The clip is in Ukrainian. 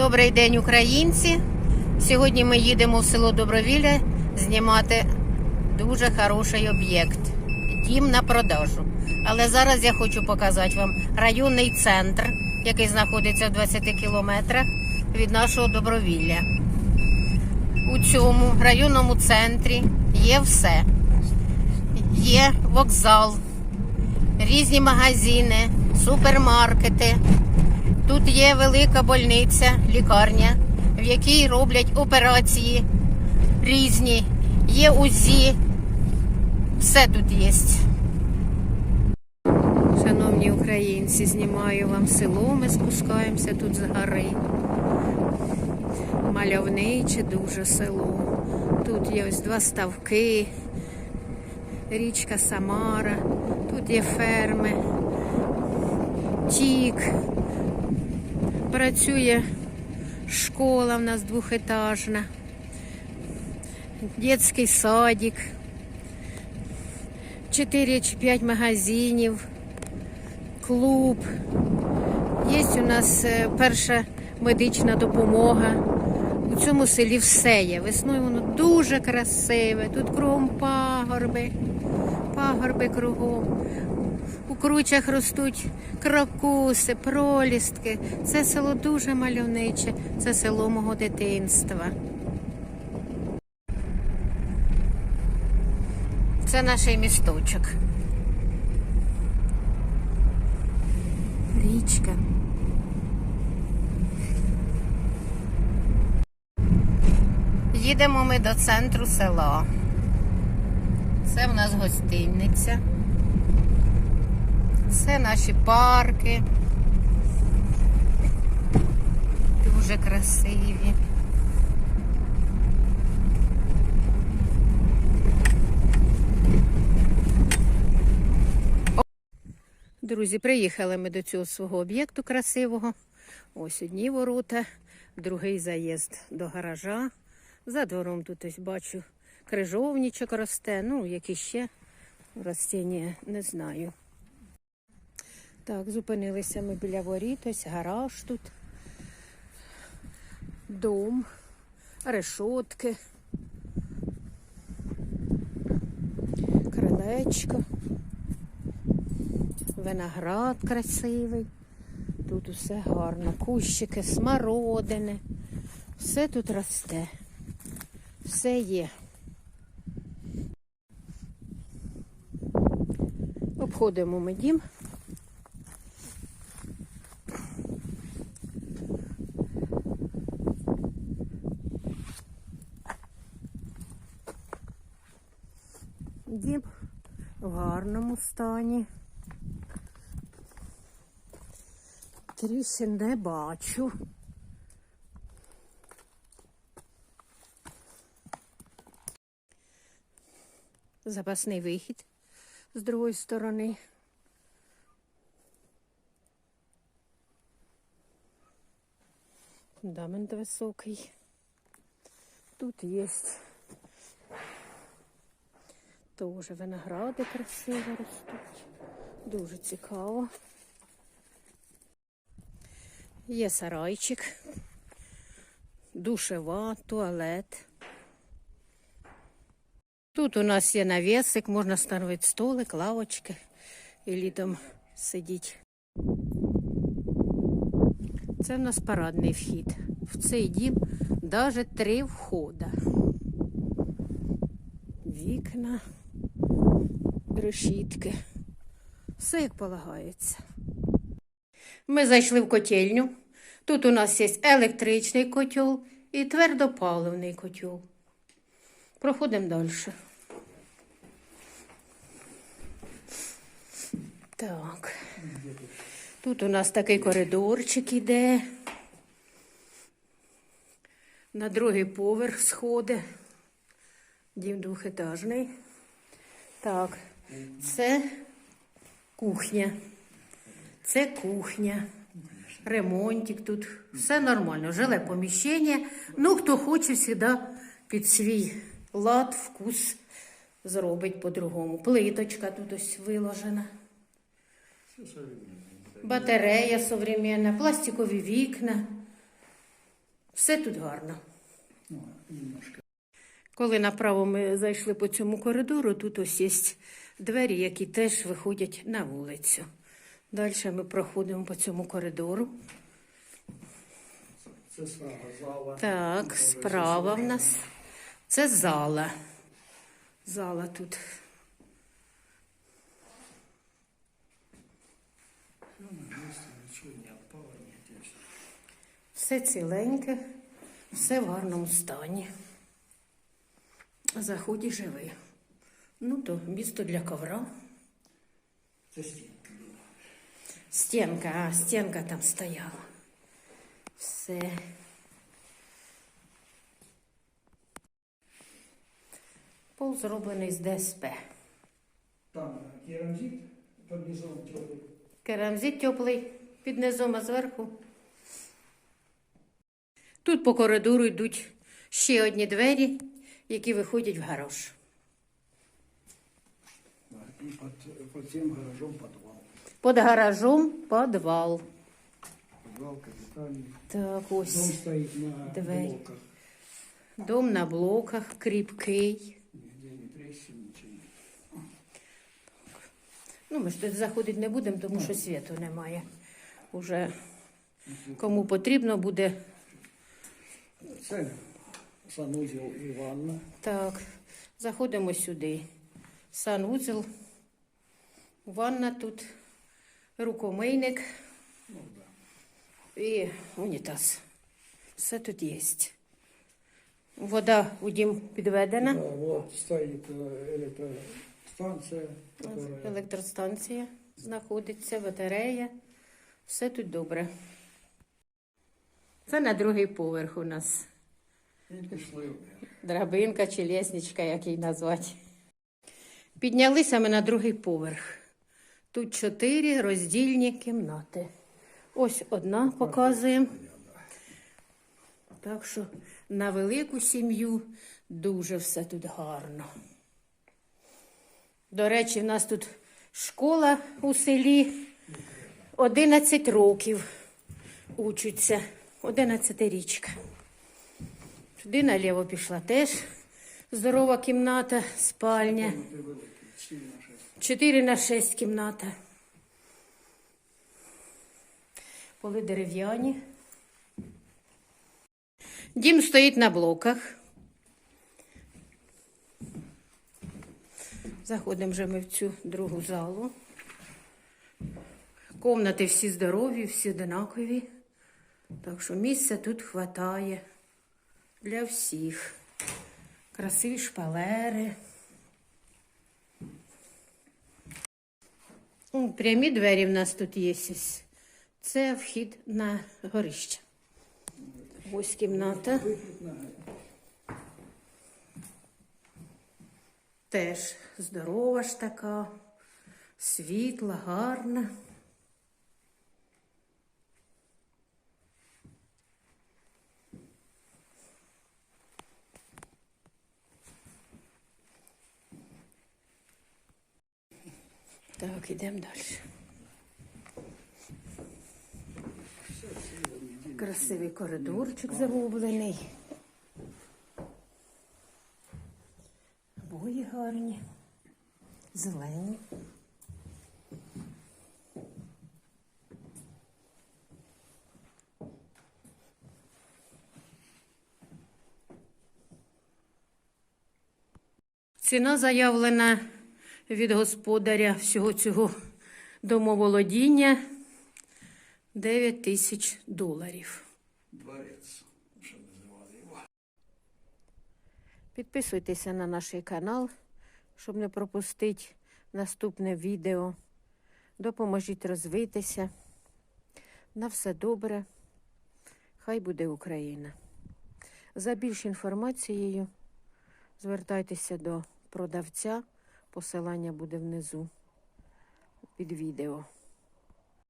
Добрий день, українці. Сьогодні ми їдемо в село Добровілля знімати дуже хороший об'єкт. Дім на продажу. Але зараз я хочу показати вам районний центр, який знаходиться в 20 кілометрах від нашого добровілля. У цьому районному центрі є все. Є вокзал, різні магазини, супермаркети. Тут є велика больниця, лікарня, в якій роблять операції різні. Є УЗІ. Все тут є. Шановні українці, знімаю вам село. Ми спускаємося тут з гори. Мальовниче дуже село. Тут є ось два ставки, річка Самара, тут є ферми, тік. Працює школа в нас двохетажна, дитячий садик, 4 чи 5 магазинів, клуб. Є у нас е, перша медична допомога. У цьому селі все є. Весною воно дуже красиве. Тут кругом пагорби, пагорби кругом. Кручах ростуть крокуси, пролістки. Це село дуже мальовниче. Це село мого дитинства. Це наш місточок. Річка. Їдемо ми до центру села. Це в нас гостинниця. Це наші парки. Дуже красиві. Друзі, приїхали ми до цього свого об'єкту красивого. Ось одні ворота, другий заїзд до гаража. За двором тут ось бачу крижовничок росте, ну, які ще ростіння, не знаю. Так, зупинилися ми біля воріт, ось гараж тут, дом, решотки, крилечко, виноград красивий. Тут усе гарно, кущики, смородини, все тут росте, все є. Обходимо ми дім. Дім в гарному стані. Тріщин не бачу. Запасний вихід з другої сторони. Фундамент високий. Тут є теж виногради красиво ростуть. Дуже цікаво. Є сарайчик, душева, туалет. Тут у нас є навісик, можна становити столик, лавочки і літом сидіти. Це в нас парадний вхід. В цей дім навіть три входа. Вікна, решітки. Все як полагається. Ми зайшли в котельню. Тут у нас є електричний котел і твердопаливний котел. Проходимо далі. Так. Тут у нас такий коридорчик іде. На другий поверх сходи. Дім двохетажний. Так, це кухня. Це кухня. Ремонтик тут. Все нормально. Жиле поміщення. Ну, хто хоче, завжди під свій лад, вкус зробить по-другому. Плиточка тут ось виложена. Батарея современна, пластикові вікна. Все тут гарно. Ну. Коли направо ми зайшли по цьому коридору, тут ось є двері, які теж виходять на вулицю. Далі ми проходимо по цьому коридору. Це справа зала. Так, справа в нас це зала. Зала тут. Ну. Все ціленьке, все в гарному стані. Заходь і живи. Ну, то місто для ковра. Це стінка була. Стінка, а стінка там стояла. Все. Пол зроблений з ДСП. Там керамзит під низом теплий. Керамзит теплий під низом, а зверху. Тут по коридору йдуть ще одні двері, які виходять в гараж. І під, під гаражом підвал. Під гаражом підвал. Підвал капітальний. Так, Дом ось. на Двері. блоках. Дом на блоках, кріпкий. Ніде не трещин, нічого. Ну, ми ж тут заходити не будемо, тому що світу немає. Уже кому потрібно буде. Це санузел і ванна. Так, заходимо сюди. Санвузел, ванна тут, рукомийник і унітаз. Все тут є. Вода у дім підведена. Да, вот стоит э. Електростанція знаходиться, батарея. Все тут добре. Це на другий поверх у нас. Драбинка чи лісничка, як її назвати. Піднялися ми на другий поверх. Тут чотири роздільні кімнати. Ось одна показуємо. Так що на велику сім'ю дуже все тут гарно. До речі, в нас тут школа у селі 11 років учаться. 11 річка. Туди наліво пішла теж здорова кімната, спальня. Ти 4 на 6. 4 на 6 кімната. Поли дерев'яні. Дім стоїть на блоках. Заходимо вже ми в цю другу залу. Комнати всі здорові, всі одинакові. Так що місця тут хватає для всіх. Красиві шпалери. О, Прямі двері в нас тут є. Це вхід на горище. Ось кімната. Теж здорова ж така, світла, гарна. Так, ідемо далі. Красивий коридорчик загублений. Обої гарні, зелені. Ціна заявлена від господаря всього цього домоволодіння 9 тисяч доларів. дворець. Підписуйтеся на наш канал, щоб не пропустити наступне відео. Допоможіть розвитися. На все добре. Хай буде Україна. За більш інформацією звертайтеся до продавця. Посилання буде внизу під відео.